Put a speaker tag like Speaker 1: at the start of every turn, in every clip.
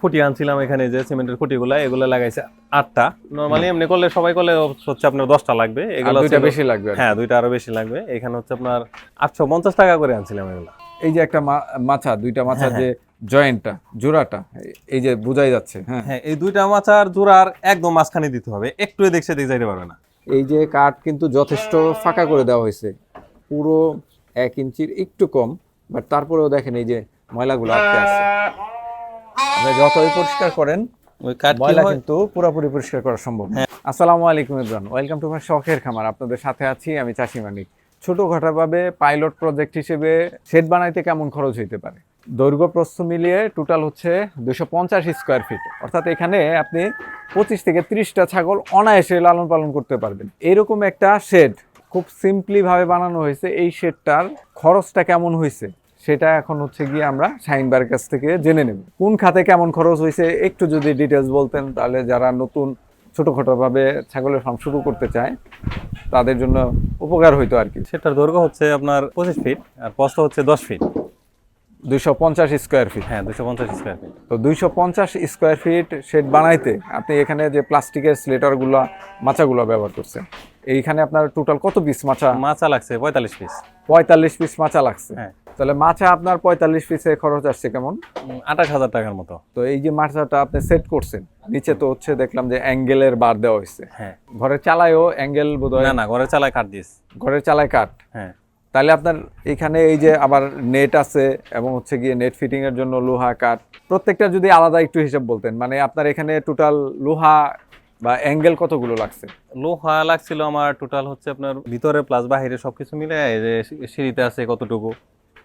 Speaker 1: খুঁটি আনছিলাম এখানে যে সিমেন্টের খুঁটিগুলা এগুলো লাগাইছে আটটা। নর্মালি এমনি করলে সবাই করলে হচ্ছে আপনার দশটা লাগবে। এগুলো
Speaker 2: দুইটা বেশি লাগবে
Speaker 1: হ্যাঁ দুইটা আরও বেশি লাগবে। এখানে হচ্ছে আপনার আটশো পঞ্চাশ টাকা করে আনছিলাম এগুলো।
Speaker 2: এই যে একটা মাছা দুইটা মাছা
Speaker 1: হ্যাঁ,
Speaker 2: যে জয়েন্টটা জোড়াটা এই যে বোঝাই যাচ্ছে হ্যাঁ।
Speaker 1: হ্যাঁ এই দুইটা মাচার জোড়ার একদম মাঝখানে দিতে হবে। একটু দেখছে দিয়ে যাইতে পারবে না।
Speaker 2: এই যে কাঠ কিন্তু যথেষ্ট ফাঁকা করে দেওয়া হয়েছে। পুরো এক ইঞ্চির একটু কম বাট তারপরেও দেখেন এই যে ময়লাগুলো আটকে আছে। আপনি যতই পরিষ্কার করেন
Speaker 1: ওই কাঠ
Speaker 2: ময়লা কিন্তু পুরোপুরি পরিষ্কার করা সম্ভব আসসালামু আলাইকুম ইব্রান ওয়েলকাম টু মাই শখের খামার। আপনাদের সাথে আছি আমি চাষি মানিক। ছোটখাটোভাবে পাইলট প্রজেক্ট হিসেবে শেড বানাইতে কেমন খরচ হইতে পারে? দৈর্ঘ্য প্রস্থ মিলিয়ে টোটাল হচ্ছে দুশো পঞ্চাশ স্কোয়ার ফিট অর্থাৎ এখানে আপনি পঁচিশ থেকে ত্রিশটা ছাগল অনায়াসে লালন পালন করতে পারবেন। এরকম একটা শেড খুব সিম্পলি ভাবে বানানো হয়েছে। এই শেডটার খরচটা কেমন হয়েছে সেটা এখন হচ্ছে গিয়ে আমরা শাহিনবার কাছ থেকে জেনে নেব। কোন খাতে কেমন খরচ হয়েছে একটু যদি ডিটেলস বলতেন তাহলে যারা নতুন ছোটোখাটোভাবে ছাগলের ফার্ম শুরু করতে চায় তাদের জন্য উপকার হইতো আর কি।
Speaker 1: সেটার দৈর্ঘ্য হচ্ছে আপনার পঁচিশ ফিট আর প্রস্থ হচ্ছে দশ ফিট
Speaker 2: দুইশো পঞ্চাশ স্কোয়ার ফিট
Speaker 1: হ্যাঁ দুশো পঞ্চাশ স্কোয়ার ফিট
Speaker 2: তো দুইশো পঞ্চাশ স্কোয়ার ফিট শেড বানাইতে আপনি এখানে যে প্লাস্টিকের স্লেটারগুলো মাচাগুলো ব্যবহার করছেন এইখানে আপনার টোটাল কত পিস মাচা?
Speaker 1: মাচা লাগছে পঁয়তাল্লিশ পিস
Speaker 2: পঁয়তাল্লিশ পিস মাচা লাগছে।
Speaker 1: হ্যাঁ।
Speaker 2: তাহলে মাচা আপনার পঁয়তাল্লিশ পিসে খরচ আসছে কেমন?
Speaker 1: আঠাশ হাজার টাকার মতো।
Speaker 2: তো এই যে মাচাটা আপনি সেট করছেন নিচে তো হচ্ছে দেখলাম যে অ্যাঙ্গেলের বার দেওয়া হয়েছে।
Speaker 1: হ্যাঁ।
Speaker 2: ঘরের চালায়ও অ্যাঙ্গেল বোধহয়
Speaker 1: না না ঘরের চালায় কাট দিস
Speaker 2: ঘরের চালায় কাঠ?
Speaker 1: হ্যাঁ।
Speaker 2: তাহলে আপনার এখানে এই যে আবার নেট আছে এবং হচ্ছে গিয়ে নেট ফিটিং এর জন্য লোহা কাঠ প্রত্যেকটা যদি আলাদা একটু হিসাব বলতেন। মানে আপনার এখানে টোটাল লোহা বা অ্যাঙ্গেল কতগুলো লাগছে?
Speaker 1: লোহা লাগছিল আমার টোটাল হচ্ছে আপনার ভিতরে প্লাস বাহিরে সবকিছু মিলে সিঁড়িতে আছে কতটুকু?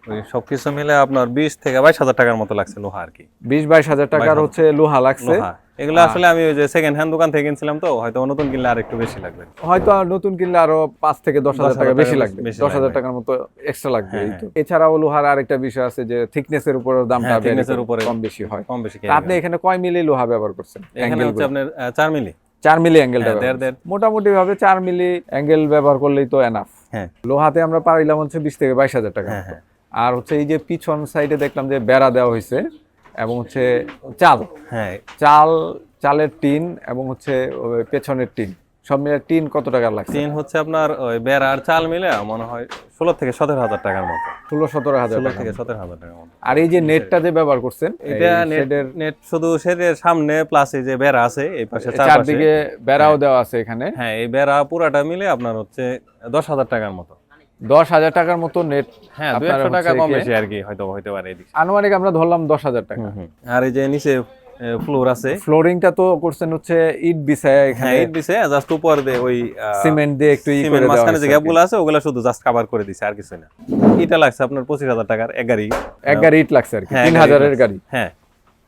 Speaker 1: ওই সবকিছু মিলে আপনার বিশ থেকে বাইশ হাজার টাকার মতো লাগছে লোহা আর কি।
Speaker 2: বিশ বাইশ হাজার টাকার হচ্ছে লোহা লাগছে।
Speaker 1: এগুলো আসলে আমি ওই যে সেকেন্ড হ্যান্ড দোকান থেকে কিনছিলাম তো হয়তো নতুন কিনলে আর একটু বেশি লাগবে।
Speaker 2: হয়তো আর নতুন কিনলে আরও পাঁচ থেকে দশ হাজার টাকা বেশি লাগবে। দশ হাজার টাকার মতো এক্সট্রা লাগবে
Speaker 1: হ্যাঁ,
Speaker 2: তো। এছাড়াও লোহার আরেকটা বিষয় আছে যে থিকনেসের উপর দামটা
Speaker 1: হ্যাঁ, এর উপরে
Speaker 2: কম বেশি হয়।
Speaker 1: কম বেশি
Speaker 2: আপনি এখানে কয় মিলি লোহা ব্যবহার করছেন?
Speaker 1: এখানে হচ্ছে আপনার চার মিলি।
Speaker 2: চার মিলি অ্যাঙ্গেলটা
Speaker 1: হ্যাঁ,
Speaker 2: মোটামুটি ভাবে চার মিলি অ্যাঙ্গেল ব্যবহার করলেই তো এনাফ
Speaker 1: হ্যাঁ।
Speaker 2: লোহাতে আমরা পাইলাম হচ্ছে বিশ থেকে বাইশ হাজার টাকা
Speaker 1: হ্যাঁ। হ্যাঁ।
Speaker 2: আর হচ্ছে এই যে পিছন সাইডে দেখলাম যে বেড়া দেওয়া হয়েছে এবং হচ্ছে চাল।
Speaker 1: হ্যাঁ।
Speaker 2: চাল চালের টিন এবং হচ্ছে পেছনের টিন। সব মিলে টিন কত টাকা লাগছে?
Speaker 1: তিন হচ্ছে আপনার ওই বেড় আর চাল মিলে মনে হয় ষোলো থেকে সতেরো হাজার টাকার মতো।
Speaker 2: ষোলো সতেরো হাজার
Speaker 1: ষোলো থেকে সতেরো হাজার টাকার মতো।
Speaker 2: আর এই যে নেটটা যে ব্যবহার করছেন
Speaker 1: এটা
Speaker 2: নেটের
Speaker 1: নেট শুধু শেডের সামনে প্লাস এই যে বেড়া আছে এই পাশে
Speaker 2: চারদিকে বেড়াও দেওয়া আছে এখানে।
Speaker 1: হ্যাঁ এই বেড়া পুরাটা মিলে আপনার হচ্ছে দশ হাজার টাকার মতো।
Speaker 2: দশ হাজার টাকার মতো নেট
Speaker 1: হ্যাঁ দুই একশো টাকা কম। বেশি আর কি হয়তো হইতে পারে এদিকে
Speaker 2: আনুমানিক আমরা ধরলাম দশ হাজার টাকা।
Speaker 1: আর এই যে নিচে ফ্লোর আছে।
Speaker 2: ফ্লোরিংটা তো করছেন হচ্ছে ইট বিছায়
Speaker 1: হ্যাঁ
Speaker 2: এখানে।
Speaker 1: ইট দিছে জাস্ট উপর দিয়ে ওই
Speaker 2: সিমেন্ট দিয়ে একটু ই করে
Speaker 1: মাঝখানে যে। গ্যাপগুলো আছে ওগুলো শুধু জাস্ট কভার করে দিছে আর কিছু না। এটা লাগছে আপনার পঁচিশ হাজার টাকার এক গাড়ি।
Speaker 2: এক গাড়ি ইট লাগছে আর কি
Speaker 1: হ্যাঁ,
Speaker 2: তিন
Speaker 1: এক
Speaker 2: হাজারের গাড়ি।
Speaker 1: হ্যাঁ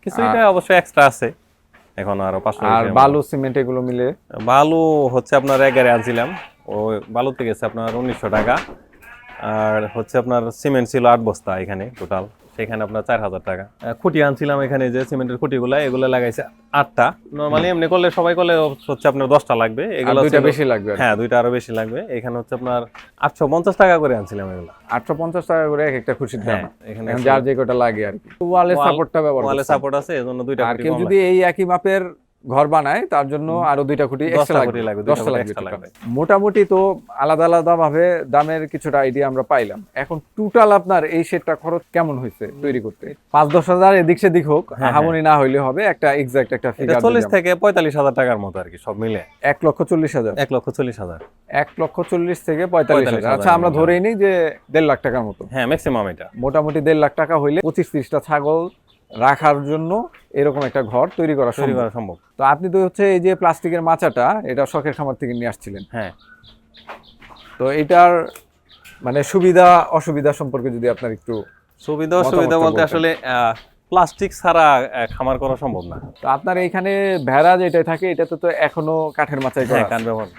Speaker 1: কিছু এটা অবশ্য এক্সট্রা আছে। এখন আরও পাঁচশো
Speaker 2: আর বালু সিমেন্ট এগুলো মিলে।
Speaker 1: বালু হচ্ছে আপনার এক গাড়ি আনছিলাম। ও বালুতে গেছে আপনার উনিশশো টাকা। আর হচ্ছে আপনার সিমেন্ট ছিল আট বস্তা এখানে টোটাল সেখানে আপনার চার হাজার টাকা। খুঁটি আনছিলাম এখানে যে সিমেন্টের খুঁটিগুলো এগুলো লাগাইছে আটটা। নর্মালি এমনি করলে সবাই করলে হচ্ছে আপনার দশটা লাগবে। এগুলো
Speaker 2: দুইটা বেশি লাগবে
Speaker 1: হ্যাঁ দুইটা আরও বেশি লাগবে। এখানে হচ্ছে আপনার আটশো পঞ্চাশ টাকা করে আনছিলাম এগুলো।
Speaker 2: আটশো পঞ্চাশ টাকা করে এক একটা খুশির দাম।
Speaker 1: হ্যাঁ এখানে
Speaker 2: যার যে কটা লাগে আর কি। ওয়ালের
Speaker 1: Wall-
Speaker 2: সাপোর্টটা ব্যবহার
Speaker 1: ওয়ালে সাপোর্ট আছে এজন্য দুইটা
Speaker 2: আর কেউ যদি এই একই মাপের ঘর বানায় তার জন্য আরও দুইটা খুঁটি এক্সট্রা লাগবে দশটা লাগবে। মোটামুটি তো আলাদা আলাদা ভাবে দামের কিছুটা আইডিয়া আমরা পাইলাম। এখন টোটাল আপনার এই সেটটা খরচ কেমন হয়েছে তৈরি করতে? পাঁচ দশ হাজার এদিক সেদিক হোক
Speaker 1: হ্যাঁ।
Speaker 2: হামনি না হইলে হবে একটা এক্সাক্ট একটা ফিগার
Speaker 1: চল্লিশ থেকে পঁয়তাল্লিশ হাজার টাকার মতো আর কি সব মিলে।
Speaker 2: এক লক্ষ চল্লিশ হাজার।
Speaker 1: এক লক্ষ চল্লিশ হাজার।
Speaker 2: এক লক্ষ চল্লিশ থেকে পঁয়তাল্লিশ হাজার। আচ্ছা আমরা। ধরেই নিই যে দেড় লাখ টাকার মতো।
Speaker 1: হ্যাঁ ম্যাক্সিমাম এটা।
Speaker 2: মোটামুটি দেড় লাখ টাকা হইলে পঁচিশ ত্রিশটা ছাগল রাখার জন্য এরকম একটা ঘর তৈরি করা
Speaker 1: তৈরি করা সম্ভব।
Speaker 2: তো আপনি তো হচ্ছে এই যে প্লাস্টিকের মাচাটা এটা শখের খামার থেকে নিয়ে আসছিলেন।
Speaker 1: হ্যাঁ।
Speaker 2: তো এটার মানে সুবিধা অসুবিধা সম্পর্কে যদি আপনার একটু
Speaker 1: সুবিধা অসুবিধা বলতে। আসলে প্লাস্টিক ছাড়া খামার করা সম্ভব না।
Speaker 2: তো আপনার এইখানে ভেড়া যেটা থাকে এটাতে তো এখনও কাঠের মাচাই করা
Speaker 1: হ্যাঁ। কান ব্যবহার।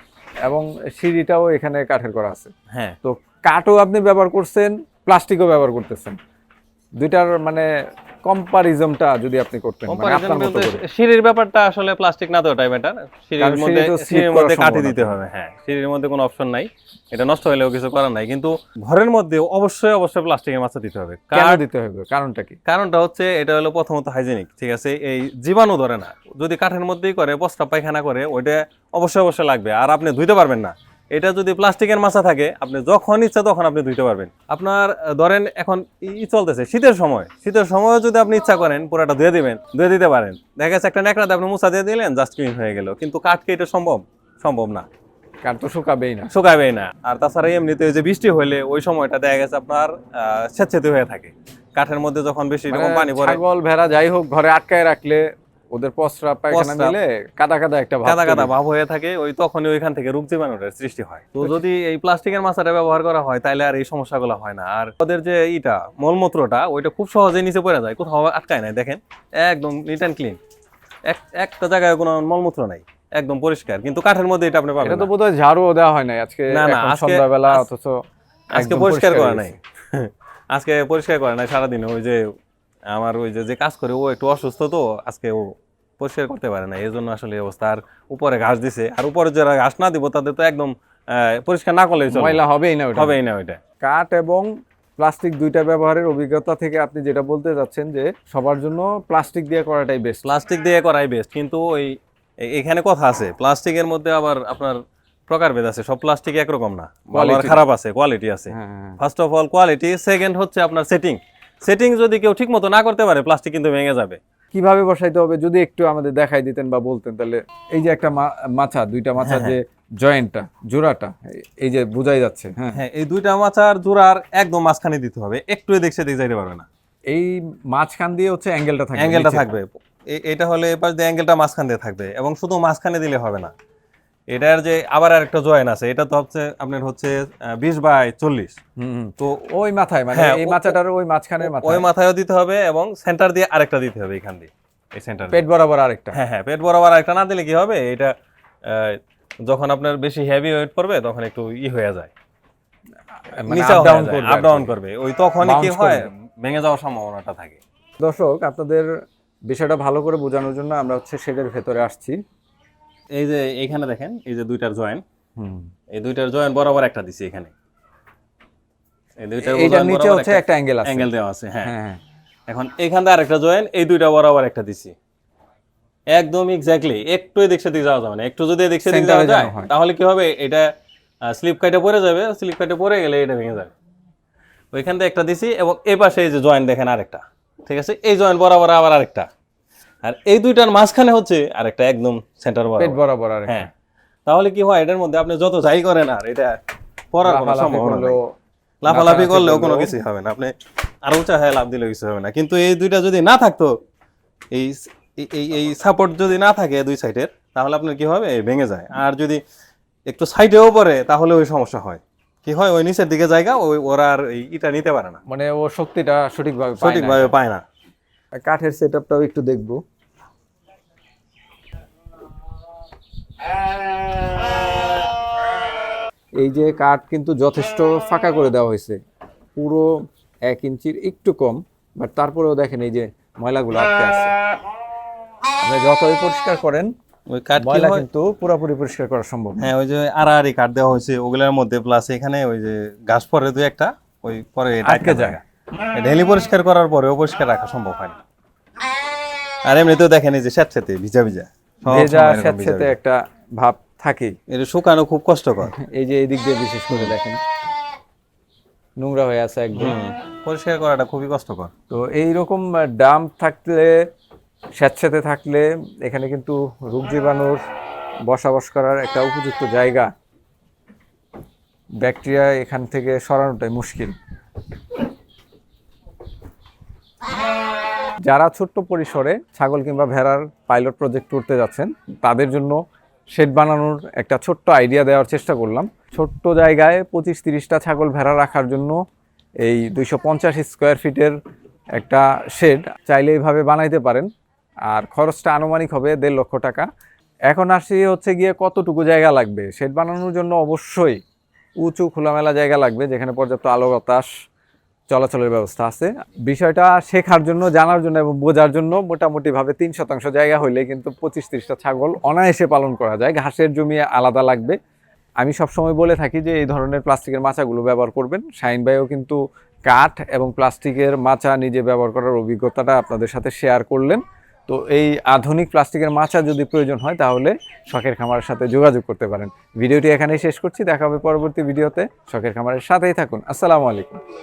Speaker 2: এবং সিঁড়িটাও এখানে কাঠের করা আছে।
Speaker 1: হ্যাঁ।
Speaker 2: তো কাঠও আপনি ব্যবহার করছেন প্লাস্টিকও ব্যবহার করতেছেন। দুইটার মানে কম্পারিজমটা যদি আপনি করতেন মানে আপনার মতো
Speaker 1: সিঁড়ির ব্যাপারটা আসলে প্লাস্টিক না বেটার সিঁড়ির মধ্যে সিঁড়ির মধ্যে কাটি দিতে হবে হ্যাঁ। সিঁড়ির মধ্যে কোনো অপশন নাই। এটা নষ্ট হলেও কিছু করার নাই। কিন্তু ঘরের মধ্যে অবশ্যই অবশ্যই প্লাস্টিকের মাছা দিতে হবে।
Speaker 2: কেন দিতে হবে? কারণটা কি?
Speaker 1: কারণটা হচ্ছে এটা হলো প্রথমত হাইজেনিক ঠিক আছে? এই জীবাণু ধরে না। যদি কাঠের মধ্যেই করে বস্তা পায়খানা করে ওইটা অবশ্যই অবশ্যই লাগবে। আর আপনি ধুইতে পারবেন না। এটা যদি প্লাস্টিকের মাছা থাকে আপনি যখন ইচ্ছা তখন আপনি ধুইতে পারবেন। আপনার ধরেন এখন ই চলতেছে শীতের সময়। শীতের সময় যদি আপনি ইচ্ছা করেন পুরাটা ধুয়ে দিবেন ধুয়ে দিতে পারেন। দেখা যাচ্ছে একটা ন্যাকড়াতে আপনি মুছা দিয়ে দিলেন জাস্ট ক্লিন হয়ে গেল। কিন্তু কাঠকে এটা সম্ভব? সম্ভব না।
Speaker 2: কাঠ তো শুকাবেই না।
Speaker 1: শুকাবেই না। আর তাছাড়া এমনিতে যে বৃষ্টি হলে ওই সময়টা দেখা গেছে আপনার স্বেচ্ছাতে হয়ে থাকে। কাঠের মধ্যে যখন বেশি রকম
Speaker 2: মানে
Speaker 1: পানি পড়ে
Speaker 2: ছাগল ভেড়া যাই হোক ঘরে আটকায় রাখলে ওদের পসরা পায়খানা কাদা কাদা একটা ভাব
Speaker 1: কাদা কাদা ভাব হয়ে থাকে ওই তখনই ওইখান থেকে রোগ জীবাণুটার সৃষ্টি হয়। তো যদি এই প্লাস্টিকের মাছাটা ব্যবহার করা হয় তাহলে আর এই সমস্যাগুলো হয় না। আর ওদের যে ইটা মলমূত্রটা ওইটা খুব সহজে নিচে পড়ে যায় কোথাও আটকায় দেখেন। একদম নিট অ্যান্ড ক্লিন এক একটা জায়গায় কোনো মলমূত্র নাই একদম পরিষ্কার। কিন্তু কাঠের মধ্যে এটা আপনি পাবেন
Speaker 2: এটা তো বোধহয় ঝাড়ুও দেওয়া হয় নাই আজকে
Speaker 1: না, না,
Speaker 2: সন্ধ্যাবেলা অথচ
Speaker 1: আজকে পরিষ্কার করা নাই। আজকে পরিষ্কার করা নাই সারাদিন। ওই যে আমার ওই যে কাজ করে ও একটু অসুস্থ তো আজকে ও পরিষ্কার করতে পারে না এই জন্য আসলে অবস্থা। আর উপরে ঘাস দিছে আর উপরে যারা ঘাস না দিব তাদের তো একদম পরিষ্কার না করলেই চলে।
Speaker 2: ময়লা হবেই না
Speaker 1: হবেই না ওইটা।
Speaker 2: কাঠ এবং প্লাস্টিক দুইটা ব্যবহারের অভিজ্ঞতা থেকে আপনি যেটা বলতে যাচ্ছেন যে সবার জন্য প্লাস্টিক দিয়ে করাটাই বেস্ট
Speaker 1: প্লাস্টিক দিয়ে করাই বেস্ট কিন্তু ওই এখানে কথা আছে প্লাস্টিকের মধ্যে আবার আপনার প্রকারভেদ আছে সব প্লাস্টিক একরকম না। খারাপ আছে কোয়ালিটি আছে। First of all quality second হচ্ছে আপনার সেটিং সেটিং যদি কেউ ঠিক মতো না করতে পারে প্লাস্টিক কিন্তু ভেঙে যাবে।
Speaker 2: কীভাবে বসাইতে হবে? যদি একটু আমাদের দেখাই দিতেন বা বলতেন তাহলে এই যে একটা মাথা দুইটা
Speaker 1: হ্যাঁ,
Speaker 2: যে জয়েন্টটা জোড়াটা এই যে বোঝাই যাচ্ছে হ্যাঁ।
Speaker 1: হ্যাঁ এই দুইটা মাথার জোড়ার একদম মাঝখানে দিতে হবে। একটু দেখছে দেখে যাইতে পারবে না।
Speaker 2: এই মাঝখান দিয়ে হচ্ছে অ্যাঙ্গেলটা থাকবে
Speaker 1: অ্যাঙ্গেলটা থাকবে। এটা হলে এবার যে অ্যাঙ্গেলটা মাঝখান দিয়ে থাকবে এবং শুধু মাঝখানে দিলে হবে না। এটার যে আবার আরেকটা জয়েন আছে এটা তো হচ্ছে আপনার হচ্ছে বিশ বাই চল্লিশ। তো
Speaker 2: ওই মাথায় মানে
Speaker 1: হ্যাঁ,
Speaker 2: এই মাচাটার ওই মাঝখানের
Speaker 1: ওই
Speaker 2: মাথায়।
Speaker 1: মাথায়ও দিতে হবে এবং সেন্টার দিয়ে আরেকটা দিতে হবে এখান দিয়ে এই সেন্টার
Speaker 2: পেট বরাবর আরেকটা।
Speaker 1: হ্যাঁ হ্যাঁ পেট বরাবর আরেকটা না দিলে কি হবে? এটা যখন আপনার বেশি হেভি ওয়েট করবে তখন একটু ই হয়ে যায়।
Speaker 2: মানে
Speaker 1: আপ
Speaker 2: করবে
Speaker 1: ডাউন করবে। ওই তখনই কি হয় ভেঙে যাওয়ার সম্ভাবনাটা থাকে।
Speaker 2: দর্শক আপনাদের বিষয়টা ভালো করে বোঝানোর জন্য আমরা হচ্ছে শেডের ভেতরে আসছি।
Speaker 1: এই যে এইখানে দেখেন এই যে দুইটার জয়েন
Speaker 2: হুম।
Speaker 1: এই দুইটার জয়েন বরাবর একটা দিছি এখানে। এই দুইটার join
Speaker 2: নিচে হচ্ছে একটা অ্যাঙ্গেল আছে।
Speaker 1: অ্যাঙ্গেল দেওয়া আছে হ্যাঁ।
Speaker 2: হ্যাঁ।
Speaker 1: এখন এখান দিয়ে আরেকটা জয়েন এই দুইটা বরাবর একটা দিছি। একদম এক্স্যাক্টলি একটু এদিক সেদিক যাওয়া যাবে না। একটু যদি এদিক সেদিক যাওয়া যায় তাহলে কি হবে? এটা স্লিপ কাটে পড়ে যাবে স্লিপ কাটে পড়ে গেলে এটা ভেঙে যাবে। ওইখান থেকে একটা দিছি এবং এই পাশে এই যে জয়েন দেখেন আরেকটা। ঠিক আছে? এই জয়েন বরাবর আবার আরেকটা। আর এই দুইটার মাঝখানে হচ্ছে আরেকটা একদম সেন্টার বরাবর।
Speaker 2: পেট
Speaker 1: বরাবর
Speaker 2: আর
Speaker 1: হ্যাঁ। তাহলে কি হয় এটার মধ্যে আপনি যত যাই করেন আর এটা পড়ার কোনো সম্ভাবনা নেই। লাফালাফি করলেও কোনো কিছুই হবে না। আপনি আরও উঁচা হয়ে লাভ দিলেও কিছু হবে না। কিন্তু এই দুইটা যদি না থাকতো এই এই- এই সাপোর্ট যদি না থাকে দুই সাইডের তাহলে আপনার কি হবে? ভেঙে যায়। আর যদি একটু সাইডেও পড়ে তাহলে ওই সমস্যা হয়। কি হয়? ওই নিচের দিকে জায়গা ওই ওরা আর এই ইটা নিতে পারে না।
Speaker 2: মানে ও শক্তিটা সঠিকভাবে।
Speaker 1: সঠিকভাবে পায় না।
Speaker 2: কাঠের সেটআপটাও একটু দেখব। এই যে কাঠ কিন্তু যথেষ্ট ফাঁকা করে দেওয়া হয়েছে। পুরো এক ইঞ্চির একটু কম বাট তারপরেও দেখেন এই যে ময়লাগুলো আটকে আছে। আপনি যতই পরিষ্কার করেন
Speaker 1: ওই কাঠ
Speaker 2: ময়লা কিন্তু পুরোপুরি পরিষ্কার করা সম্ভব
Speaker 1: হ্যাঁ ওই যে আড়াআড়ি কাঠ দেওয়া হয়েছে ওগুলোর মধ্যে প্লাস এখানে ওই যে ঘাস পরে দুই একটা ওই পরে
Speaker 2: আটকে
Speaker 1: যায়। ডেলি পরিষ্কার করার পরেও পরিষ্কার রাখা সম্ভব হয় না। আর এমনিতেও দেখেন এই যে স্যাঁতস্যাঁতে ভিজা ভিজা।
Speaker 2: ভেজা স্যাঁতস্যাঁতে একটা ভাব থাকেই।
Speaker 1: এটা শুকানো খুব কষ্টকর।
Speaker 2: এই যে এই দিক দিয়ে বিশেষ করে দেখেন নোংরা হয়ে আছে একদম।
Speaker 1: পরিষ্কার করাটা খুবই কষ্টকর।
Speaker 2: তো এইরকম ডাম থাকলে স্যাঁতস্যাঁতে থাকলে এখানে কিন্তু রোগ জীবাণুর বসবাস করার একটা উপযুক্ত জায়গা। ব্যাকটেরিয়া এখান থেকে সরানোটাই মুশকিল। যারা ছোট্ট পরিসরে ছাগল কিংবা ভেড়ার পাইলট প্রজেক্ট করতে যাচ্ছেন, তাদের জন্য শেড বানানোর একটা ছোট্ট আইডিয়া দেওয়ার চেষ্টা করলাম। ছোট্ট জায়গায় পঁচিশ তিরিশটা ছাগল ভেড়া রাখার জন্য এই দুইশো পঞ্চাশ স্কোয়ার ফিটের একটা শেড চাইলে এইভাবে বানাইতে পারেন। আর খরচটা আনুমানিক হবে দেড় লক্ষ টাকা। এখন আসি হচ্ছে গিয়ে কতটুকু জায়গা লাগবে? শেড বানানোর জন্য অবশ্যই উঁচু, খোলামেলা জায়গা লাগবে, যেখানে পর্যাপ্ত আলো, বাতাস চলাচলের ব্যবস্থা আছে। বিষয়টা শেখার জন্য, জানার জন্য এবং বোঝার জন্য মোটামুটি ভাবে তিন শতাংশ জায়গা হইলে কিন্তু পঁচিশ ত্রিশটা ছাগল অনায়াসে পালন করা যায়। ঘাসের জমি আলাদা লাগবে। আমি সবসময় বলে থাকি যে এই ধরনের প্লাস্টিকের মাচাগুলো ব্যবহার করবেন। শাইন ভাইও কিন্তু কাঠ এবং প্লাস্টিকের মাচা নিজে ব্যবহার করার অভিজ্ঞতাটা আপনাদের সাথে শেয়ার করলেন। তো এই আধুনিক প্লাস্টিকের মাচা যদি প্রয়োজন হয় তাহলে শখের খামারের সাথে যোগাযোগ করতে পারেন। ভিডিওটি এখানেই শেষ করছি। দেখা হবে পরবর্তী ভিডিওতে। শখের খামারের সাথেই থাকুন। আসসালামু আলাইকুম।